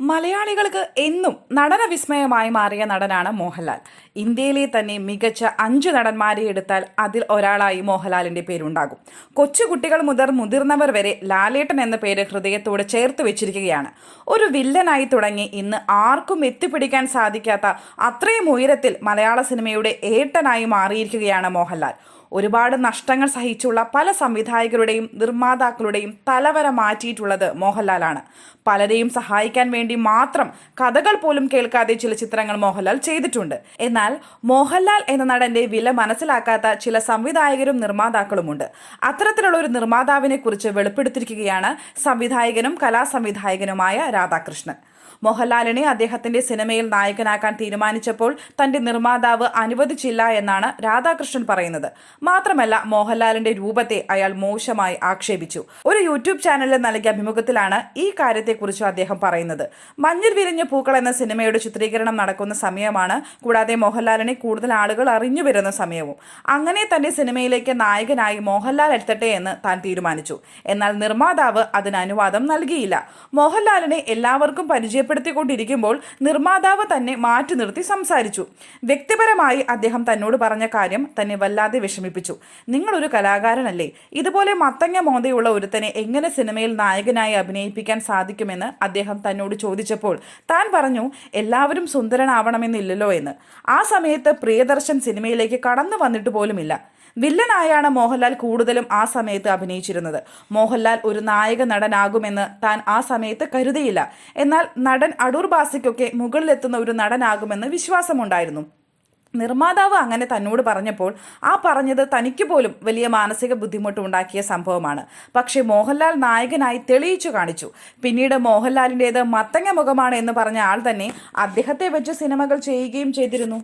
മലയാളികൾക്ക് എന്നും നടന വിസ്മയമായി മാറിയ നടനാണ് മോഹൻലാൽ. ഇന്ത്യയിലെ തന്നെ മികച്ച അഞ്ച് നടന്മാരെ എടുത്താൽ അതിൽ ഒരാളായി മോഹൻലാലിന്റെ പേരുണ്ടാകും. കൊച്ചുകുട്ടികൾ മുതൽ മുതിർന്നവർ വരെ ലാലേട്ടൻ എന്ന പേര് ഹൃദയത്തോട് ചേർത്ത് വെച്ചിരിക്കുകയാണ്. ഒരു വില്ലനായി തുടങ്ങി ഇന്ന് ആർക്കും എത്തിപ്പിടിക്കാൻ സാധിക്കാത്ത അത്രയും ഉയരത്തിൽ മലയാള സിനിമയുടെ ഏട്ടനായി മാറിയിരിക്കുകയാണ് മോഹൻലാൽ. ഒരുപാട് നഷ്ടങ്ങൾ സഹിച്ചുള്ള പല സംവിധായകരുടെയും നിർമ്മാതാക്കളുടെയും തലവര മാറ്റിയിട്ടുള്ളത് മോഹൻലാലാണ്. പലരെയും സഹായിക്കാൻ വേണ്ടി മാത്രം കഥകൾ പോലും കേൾക്കാതെ ചില ചിത്രങ്ങൾ മോഹൻലാൽ ചെയ്തിട്ടുണ്ട്. എന്നാൽ മോഹൻലാൽ എന്ന നടന്റെ വില മനസ്സിലാക്കാത്ത ചില സംവിധായകരും നിർമ്മാതാക്കളുമുണ്ട്. അത്തരത്തിലുള്ള ഒരു നിർമ്മാതാവിനെ കുറിച്ച് വെളിപ്പെടുത്തിയിരിക്കുകയാണ് സംവിധായകനും കലാസംവിധായകനുമായ രാധാകൃഷ്ണൻ. മോഹൻലാലിനെ അദ്ദേഹത്തിന്റെ സിനിമയിൽ നായകനാക്കാൻ തീരുമാനിച്ചപ്പോൾ തന്റെ നിർമ്മാതാവ് അനുവദിച്ചില്ല എന്നാണ് രാധാകൃഷ്ണൻ പറയുന്നത്. മാത്രമല്ല മോഹൻലാലിന്റെ രൂപത്തെ അയാൾ മോശമായി ആക്ഷേപിച്ചു. ഒരു യൂട്യൂബ് ചാനലിൽ നൽകിയ അഭിമുഖത്തിലാണ് ഈ കാര്യത്തെക്കുറിച്ച് അദ്ദേഹം പറയുന്നത്. മഞ്ഞിൽ വിരിഞ്ഞ പൂക്കൾ എന്ന സിനിമയുടെ ചിത്രീകരണം നടക്കുന്ന സമയമാണ് കൂടാതെ മോഹൻലാലിനെ കൂടുതൽ ആളുകൾ അറിഞ്ഞു വരുന്ന സമയവും. അങ്ങനെ തന്റെ സിനിമയിലേക്ക് നായകനായി മോഹൻലാൽ എത്തട്ടെ എന്ന് താൻ തീരുമാനിച്ചു. എന്നാൽ നിർമ്മാതാവ് അതിന് അനുവാദം നൽകിയില്ല. മോഹൻലാലിനെ എല്ലാവർക്കും പരിചയപ്പെടുത്തിക്കൊണ്ടിരിക്കുമ്പോൾ നിർമ്മാതാവ് തന്നെ മാറ്റി നിർത്തി സംസാരിച്ചു. വ്യക്തിപരമായി അദ്ദേഹം തന്നോട് പറഞ്ഞ കാര്യം തന്നെ വല്ലാതെ വിഷമിപ്പിച്ചു. നിങ്ങളൊരു കലാകാരനല്ലേ. ഇതുപോലെ മത്തങ്ങ മോന്തയുള്ള ഒരുത്തനെ എങ്ങനെ സിനിമയിൽ നായകനായി അഭിനയിപ്പിക്കാൻ സാധിക്കുമെന്ന് അദ്ദേഹം തന്നോട് ചോദിച്ചപ്പോൾ താൻ പറഞ്ഞു എല്ലാവരും സുന്ദരനാവണമെന്നില്ലല്ലോ എന്ന്. ആ സമയത്ത് പ്രിയദർശൻ സിനിമയിലേക്ക് കടന്നു വന്നിട്ട് പോലുമില്ല. വില്ലനായാണ് മോഹൻലാൽ കൂടുതലും ആ സമയത്ത് അഭിനയിച്ചിരുന്നത്. മോഹൻലാൽ ഒരു നായക നടനാകുമെന്ന് താൻ ആ സമയത്ത് കരുതിയില്ല. എന്നാൽ നടൻ അടൂർ ബാസിക്കൊക്കെ മുകളിലെത്തുന്ന ഒരു നടനാകുമെന്ന് വിശ്വാസമുണ്ടായിരുന്നു. നിർമ്മാതാവ് അങ്ങനെ തന്നോട് പറഞ്ഞപ്പോൾ ആ പറഞ്ഞത് തനിക്ക് പോലും വലിയ മാനസിക ബുദ്ധിമുട്ട് ഉണ്ടാക്കിയ സംഭവമാണ്. പക്ഷേ മോഹൻലാൽ നായകനായി തെളിയിച്ചു കാണിച്ചു. പിന്നീട് മോഹൻലാലിന്റേത് മത്തങ്ങ മുഖമാണ് എന്ന് പറഞ്ഞ ആൾ തന്നെ അദ്ദേഹത്തെ വെച്ച് സിനിമകൾ ചെയ്യുകയും ചെയ്തിരുന്നു.